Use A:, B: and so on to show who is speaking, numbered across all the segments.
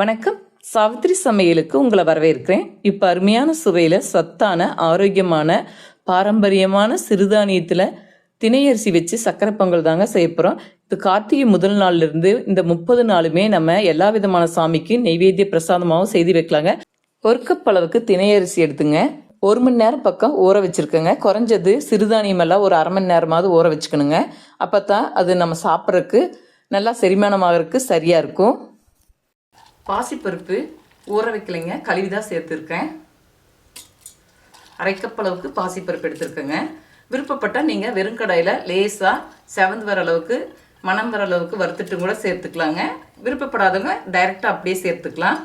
A: வணக்கம். சாவித்திரி சமையலுக்கு உங்களை வரவேற்கிறேன். இப்போ அருமையான சுவையில் சத்தான ஆரோக்கியமான பாரம்பரியமான சிறுதானியத்தில் திணையரிசி வச்சு சக்கரை பொங்கல் தாங்க செய்ய போகிறோம் இது கார்த்திகை முதல் நாள்லேருந்து இந்த முப்பது நாளுமே நம்ம எல்லா விதமான சாமிக்கு நெய்வேத்திய பிரசாதமாகவும் செய்து வைக்கலாங்க. ஒரு கப் அளவுக்கு திணையரிசி எடுத்துங்க. ஒரு மணி நேரம் பக்கம் ஊற வச்சுருக்கேங்க. குறைஞ்சது சிறுதானியம் எல்லாம் ஒரு அரை மணி நேரமாவது ஊற வச்சுக்கணுங்க. அப்போ தான் அது நம்ம சாப்பிட்றதுக்கு நல்லா செரிமானமாகறதுக்கு சரியாக இருக்கும். பாசிப்பருப்பு ஊற வைக்கலைங்க கழுவி தான் சேர்த்துருக்கேன். அரைக்கப்பளவுக்கு அளவுக்கு பாசிப்பருப்பு எடுத்துருக்கேங்க. விருப்பப்பட்டால் நீங்கள் வெறும் லேஸாக லேசாக செவந்து வர அளவுக்கு மணம் வர அளவுக்கு வறுத்துட்டு கூட சேர்த்துக்கலாங்க. விருப்பப்படாதவங்க டைரெக்டாக அப்படியே சேர்த்துக்கலாம்.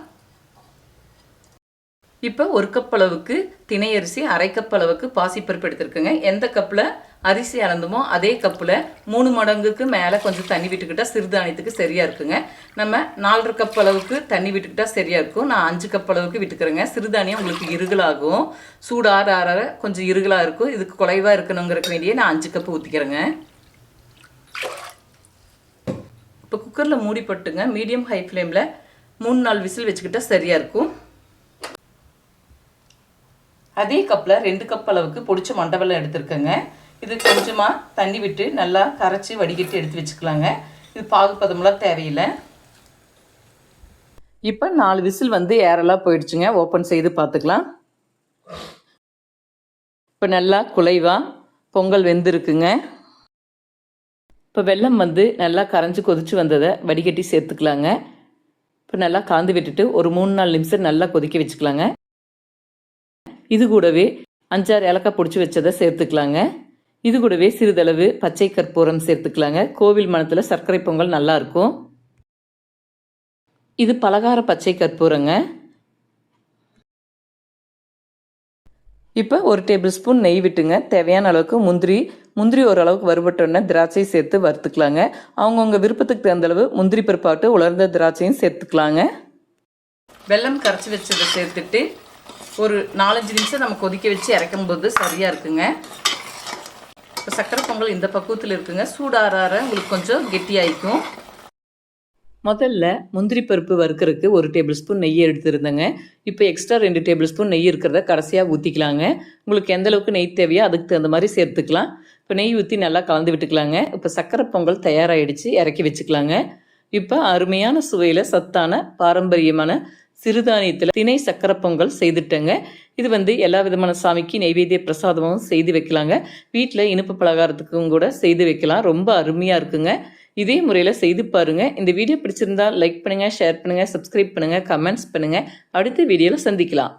A: இப்போ ஒரு கப் அளவுக்கு திணை அரிசி அரை கப் அளவுக்கு பாசிப்பருப்பு எடுத்துருக்கேங்க. எந்த கப்பில் அரிசி அளந்துமோ அதே கப்பில் மூணு மடங்குக்கு மேலே கொஞ்சம் தண்ணி விட்டுக்கிட்டால் சிறுதானியத்துக்கு சரியாக இருக்குங்க. நம்ம நாலரை கப் அளவுக்கு தண்ணி விட்டுக்கிட்டால் சரியாக இருக்கும். நான் அஞ்சு கப் அளவுக்கு விட்டுக்கிறேங்க. சிறுதானியம் உங்களுக்கு இருகலாகும். சூடு ஆற ஆற கொஞ்சம் இருகலாக இருக்கும். இதுக்கு குறைவாக இருக்கணுங்கிறக்கு வேண்டிய நான் அஞ்சு கப்பு ஊற்றிக்கிறேங்க இப்போ குக்கரில் மூடி போட்டுங்க. மீடியம் ஹை ஃப்ளேமில் மூணு நாலு விசில் வச்சுக்கிட்டால் சரியாக இருக்கும். அதே கப்பில் ரெண்டு கப் அளவுக்கு பொடிச்ச மண்டவெல்லம் எடுத்துருக்கேங்க. இது கொஞ்சமாக தண்ணி விட்டு நல்லா கரைச்சி வடிகட்டி எடுத்து வச்சுக்கலாங்க. இது பாகுபதமெல்லாம் தேவையில்லை. இப்போ நாலு விசில் வந்து ஏரெல்லாம் போயிடுச்சுங்க. ஓப்பன் செய்து பார்த்துக்கலாம். இப்போ நல்லா குலைவாக பொங்கல் வெந்திருக்குங்க. இப்போ வெல்லம் வந்து நல்லா கரைஞ்சி கொதிச்சு வந்ததை வடிகட்டி சேர்த்துக்கலாங்க. இப்போ நல்லா காந்து விட்டுட்டு ஒரு மூணு நாலு நிமிஷம் நல்லா கொதிக்க வச்சுக்கலாங்க. இது கூடவே அஞ்சாறு ஏலக்காய் பிடிச்சி வச்சதை சேர்த்துக்கலாங்க. இது கூடவே சிறிதளவு பச்சை கற்பூரம் சேர்த்துக்கலாங்க. கோவில் மனத்தில் சர்க்கரை பொங்கல் நல்லா இருக்கும். இது பலகார பச்சை கற்பூரங்க. இப்போ ஒரு டேபிள் ஸ்பூன் நெய் விட்டுங்க. தேவையான அளவுக்கு முந்திரி முந்திரி ஓரளவுக்கு வறுபட்டோன்னே திராட்சை சேர்த்து வறுத்துக்கலாங்க. அவங்கவுங்க விருப்பத்துக்கு தகுந்த அளவு முந்திரி பிற்பாட்டு உலர்ந்த திராட்சையும் சேர்த்துக்கலாங்க. வெல்லம் கரைச்சி வச்சதை சேர்த்துட்டு ஒரு நாலஞ்சு நிமிஷம் நம்ம கொதிக்க வச்சு இறக்கும் போது சரியாக இருக்குங்க. இப்போ சக்கரை பொங்கல் இந்த பக்குவத்தில் இருக்குங்க. சூடாராற உங்களுக்கு கொஞ்சம் கெட்டியாயிக்கும். முதல்ல முந்திரி பருப்பு வறுக்கிறதுக்கு ஒரு டேபிள் ஸ்பூன் நெய் எடுத்துருந்தேங்க. இப்போ எக்ஸ்ட்ரா ரெண்டு டேபிள் ஸ்பூன் நெய் இருக்கிறத கடைசியாக ஊற்றிக்கலாங்க உங்களுக்கு எந்த அளவுக்கு நெய் தேவையோ அதுக்கு தகுந்த மாதிரி சேர்த்துக்கலாம். இப்போ நெய் ஊற்றி நல்லா கலந்து விட்டுக்கலாங்க. இப்போ சக்கரை பொங்கல் தயாராகிடுச்சு இறக்கி வச்சுக்கலாங்க. இப்போ அருமையான சுவையில் சத்தான பாரம்பரியமான சிறுதானியத்தில் திணை சக்கரை பொங்கல் செய்துட்டேங்க. இது வந்து எல்லா விதமான சாமிக்கு நெய்வேத்திய பிரசாதமும் செய்து வைக்கலாங்க. வீட்டில் இனிப்பு பலகாரத்துக்கும் கூட செய்து வைக்கலாம். ரொம்ப அருமையாக இருக்குங்க. இதே முறையில் செய்து பாருங்கள் இந்த வீடியோ பிடிச்சிருந்தா லைக் பண்ணுங்கள் ஷேர் பண்ணுங்கள் சப்ஸ்கிரைப் பண்ணுங்கள் கமெண்ட்ஸ் பண்ணுங்கள் அடுத்த வீடியோவில் சந்திக்கலாம்.